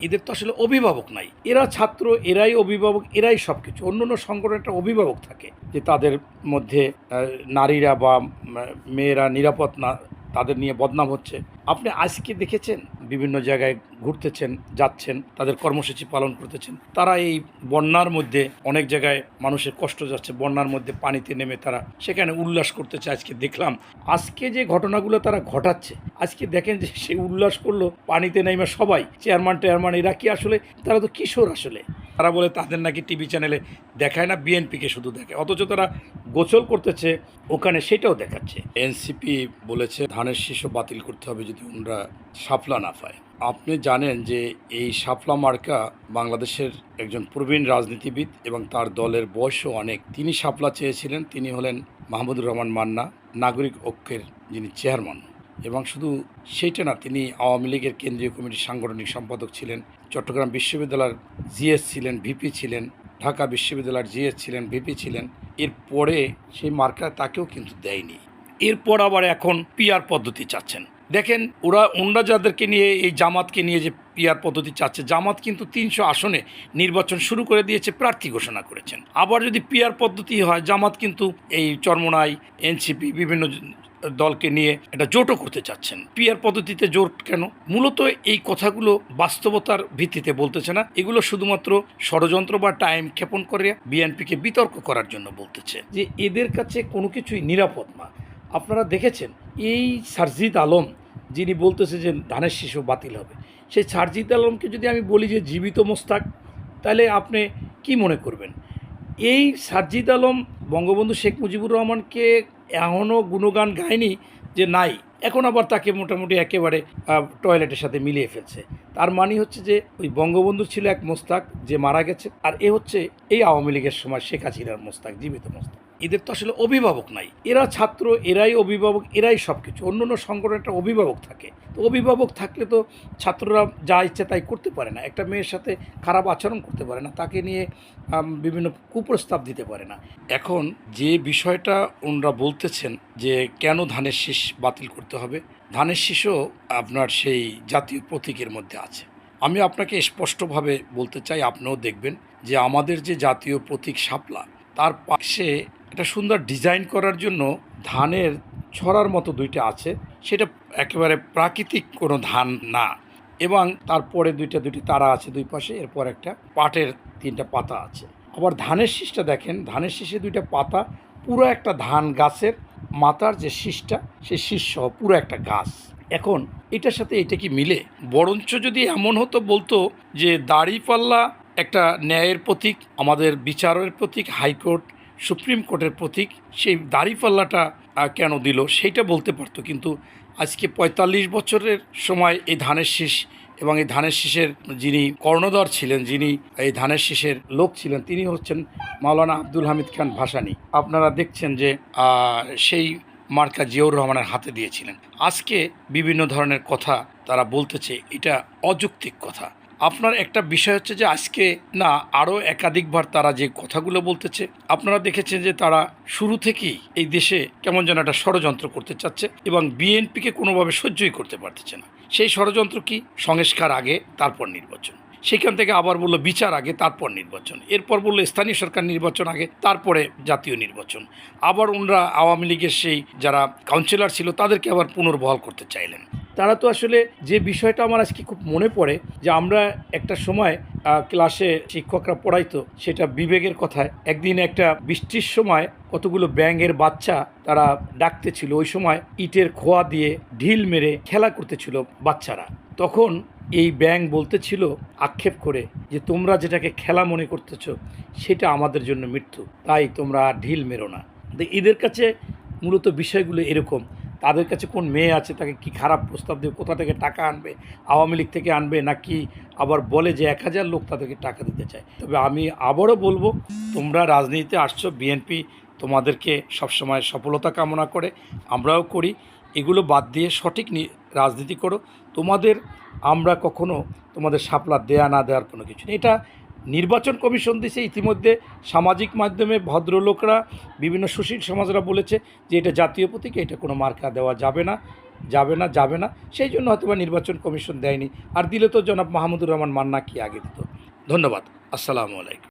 এদের তো আসলে অভিভাবক নাই। এরা ছাত্র, এরাই অভিভাবক, এরাই সব কিছু অন্য অন্য সংগঠনের একটা অভিভাবক থাকে যে তাদের মধ্যে নারীরা বা মেয়েরা নিরাপদ না তাদের নিয়ে বদনাম হচ্ছে। আপনি আজকে দেখেছেন? বিভিন্ন জায়গায় ঘুরতেছেন, যাচ্ছেন, তাদের কর্মসূচি পালন করতেছেন। তারা এই বন্যার মধ্যে অনেক জায়গায় মানুষের কষ্ট যাচ্ছে, বন্যার মধ্যে পানিতে নেমে তারা সেখানে উল্লাস করতেছে আজকে দেখলাম। আজকে যে ঘটনাগুলো তারা ঘটাচ্ছে, আজকে দেখেন যে সে উল্লাস করল, পানিতে নেমে সবাই চেয়ারম্যান টেয়ারম্যান এরা কি আসলে, তারা তো কিশোর আসলে। তারা বলে তাদের নাকি টিভি চ্যানেলে দেখায় না, বিএনপিকে শুধু দেখে। অথচ তারা গোচল করতেছে, ওখানে সেটাও দেখাচ্ছে। এনসিপি বলেছে, ধানের শীর্ষ বাতিল করতে হবে যদি ওনারা সাফলা না পায়। আপনি জানেন যে এই সাফলা মার্কা বাংলাদেশের একজন প্রবীণ রাজনীতিবিদ এবং তার দলের বয়সও অনেক। তিনি সাফলা চেয়েছিলেন, তিনি হলেন মাহমুদুর রহমান মান্না, নাগরিক ঐক্যের যিনি চেয়ারম্যান। এবং শুধু সেইটা না, তিনি আওয়ামী লীগের কেন্দ্রীয় কমিটির সাংগঠনিক সম্পাদক ছিলেন, চট্টগ্রাম বিশ্ববিদ্যালয়ের জিএস ছিলেন, ভিপি ছিলেন, ঢাকা বিশ্ববিদ্যালয়ের জিএস ছিলেন, ভিপি ছিলেন। এরপরে সেই মার্কা তাকেও কিন্তু দেয়নি। এরপর আবার এখন পিআর পদ্ধতি চাচ্ছেন। দেখেন, ওরা, ওনরা যাদেরকে নিয়ে, এই জামাতকে নিয়ে যে পিআর পদ্ধতি চাচ্ছে, জামাত কিন্তু তিনশো আসনে নির্বাচন শুরু করে দিয়েছে, প্রার্থী ঘোষণা করেছেন। আবার যদি পিআর পদ্ধতি হয়, জামাত কিন্তু এই চরমনাই, এনসিপি, বিভিন্ন দলকে নিয়ে একটা জোটও করতে চাচ্ছেন। পিআর পদ্ধতিতে জোট কেন? মূলত এই কথাগুলো বাস্তবতার ভিত্তিতে বলতেছে না। এগুলো শুধুমাত্র ষড়যন্ত্র বা টাইম ক্ষেপণ করে বিএনপিকে বিতর্ক করার জন্য বলতেছে। যে এদের কাছে কোনো কিছুই নিরাপদ না। আপনারা দেখেছেন, এই সারজিদ আলম যিনি বলতেছে যে ধানের শিশু বাতিল হবে, সেই সারজিদ আলমকে যদি আমি বলি যে জীবিত মোস্তাক, তাহলে আপনি কি মনে করবেন? এই সারজিদ আলম, বঙ্গবন্ধু শেখ মুজিবুর রহমানকে এখনও গুণগান গায়নি যে নাই। এখন আবার তাকে মোটামুটি একেবারে টয়লেটের সাথে মিলিয়ে ফেলছে। তার মানে হচ্ছে যে ওই বঙ্গবন্ধু ছিল এক মোস্তাক, যে মারা গেছে। আর এ হচ্ছে এই আওয়ামী লীগের সময় শেখ হাসিনার মোস্তাক, জীবিত মোস্তাক। এদের তো আসলে অভিভাবক নাই। এরা ছাত্র, এরাই অভিভাবক, এরাই সব কিছু অন্য অন্য সংগঠনের একটা অভিভাবক থাকে। তো অভিভাবক থাকলে তো ছাত্ররা যা ইচ্ছে তাই করতে পারে না। একটা মেয়ের সাথে খারাপ আচরণ করতে পারে না, তাকে নিয়ে বিভিন্ন কুপ্রস্তাব দিতে পারে না। এখন যে বিষয়টা ওনারা বলতেছেন যে কেন ধানের শীষ বাতিল করতে হবে, ধানের শীষও আপনার সেই জাতীয় প্রতীকের মধ্যে আছে। আমি আপনাকে স্পষ্টভাবে বলতে চাই, আপনিও দেখবেন যে আমাদের যে জাতীয় প্রতীক শাপলা, তার পাশে একটা সুন্দর ডিজাইন করার জন্য ধানের ছড়ার মতো দুইটা আছে। সেটা একেবারে প্রাকৃতিক কোনো ধান না এবং তারপরে দুইটা দুটি তারা আছে দুই পাশে, এরপর একটা পাটের তিনটা পাতা আছে। আবার ধানের শীষটা দেখেন, ধানের শীষে দুইটা পাতা, পুরো একটা ধান গাছের মাতার যে শীষটা সেই শীষ সহ পুরো একটা গাছ। এখন এটার সাথে এটা কি মিলে? বরঞ্চ যদি এমন হতো বলতো যে দাড়িপাল্লা একটা ন্যায়ের প্রতীক, আমাদের বিচারের প্রতীক, হাইকোর্ট সুপ্রিম কোর্টের প্রতীক, সেই দাড়িপাল্লাটা কেন দিল, সেইটা বলতে পারতো। কিন্তু আজকে পঁয়তাল্লিশ বছরের সময় এই ধানের শীষ এবং এই ধানের শীষের যিনি কর্ণধর ছিলেন, যিনি এই ধানের শীষের লোক ছিলেন, তিনি হচ্ছেন মাওলানা আব্দুল হামিদ খান ভাসানি। আপনারা দেখছেন যে সেই মার্কা জিয়াউর রহমানের হাতে দিয়েছিলেন। আজকে বিভিন্ন ধরনের কথা তারা বলতেছে, এটা অযৌক্তিক কথা। আপনার একটা বিষয় হচ্ছে যে আজকে না আরও একাধিকবার তারা যে কথাগুলো বলতেছে, আপনারা দেখেছেন যে তারা শুরু থেকেই এই দেশে কেমন যেন একটা ষড়যন্ত্র করতে চাচ্ছে এবং বিএনপিকে কোনোভাবে সহ্যই করতে পারতেছে না। সেই ষড়যন্ত্র কি? সংস্কার আগে, তারপর নির্বাচন। সেখান থেকে আবার বলল, বিচার আগে, তারপর নির্বাচন। এরপর বলল, স্থানীয় সরকার নির্বাচন আগে, তারপরে জাতীয় নির্বাচন। আবার ওনারা আওয়ামী লীগের সেই যারা কাউন্সিলর ছিল, তাদেরকে আবার পুনর্বহাল করতে চাইলেন। তারা তো আসলে যে বিষয়টা আমার আজকে খুব মনে পড়ে, যে আমরা একটা সময় ক্লাসে শিক্ষকরা পড়াইতো, সেটা বিবেকের কথায়। একদিন একটা বৃষ্টির সময় কতগুলো ব্যাঙের বাচ্চা তারা ডাকতেছিল, ওই সময় ইটের খোয়া দিয়ে ঢিল মেরে খেলা করতেছিল বাচ্চারা। তখন এই ব্যাং বলতেছিল আক্ষেপ করে যে, তোমরা যেটাকে খেলা মনে করতেছ, সেটা আমাদের জন্য মৃত্যু। তাই তোমরা ঢিল মেরো না। এদের কাছে মূলত বিষয়গুলো এরকম। তাদের কাছে কোন মেয়ে আছে, তাকে কি খারাপ প্রস্তাব দেবে কোথা থেকে টাকা আনবে, আওয়ামী লীগ থেকে আনবে, নাকি আবার বলে যে, এক হাজার লোক তাদেরকে টাকা দিতে চায়? তবে আমি আবারও বলব, তোমরা রাজনীতিতে আসছো, বিএনপি তোমাদেরকে সবসময় সফলতা কামনা করে, আমরাও করি। এগুলো বাদ দিয়ে সঠিক রাজনীতি করো। তোমাদের আমরা কখনো তোমাদের সাপলা দেয়া না দেওয়ার কোনো কিছু নেই। এটা নির্বাচন কমিশন দিছে, ইতিমধ্যে সামাজিক মাধ্যমে ভদ্রলোকরা, বিভিন্ন সুশীল সমাজরা বলেছে যে এটা জাতীয় প্রতীক, এটা কোনো মার্কা দেওয়া যাবে না যাবে না যাবে না। সেই জন্য হয়তো বা নির্বাচন কমিশন দেয়নি। আর দিলে তো জনাব মাহমুদুর রহমান মান্না কি আগে দিত। ধন্যবাদ। আসসালামু আলাইকুম।